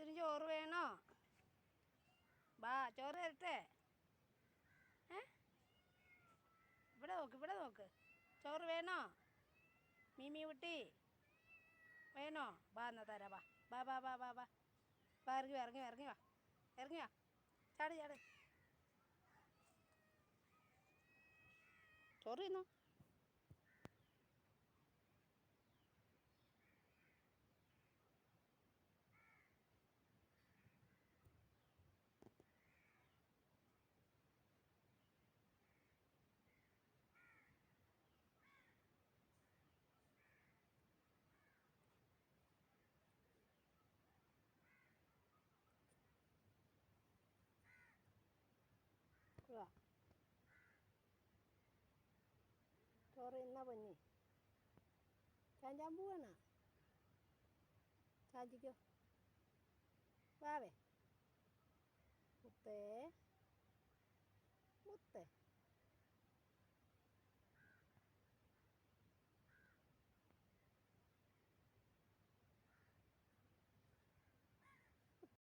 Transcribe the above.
മുത്തിന് ചോറ് വേണോ? ബാ ചോറ് തരട്ടെ? ഏ? ഇവിടെ നോക്ക് ഇവിടെ നോക്ക്. ചോറ് വേണോ? മീമി കുട്ടി വേണോ? ബാ എന്നാ തരാ ബാ. ബാ ബാ ബാ ബാ ബാ. ബാ ഇറങ്ങി വാ ഇറങ്ങി ഇറങ്ങി വാ. ഇറങ്ങി വാ. ചാട് ചാട്. ചോറ് തിന്നോ? ചോറ് ഇന്ന പൊന്നി ചാഞ്ചിക്കോ. വാവേ. മുത്തേ. മുത്തേ.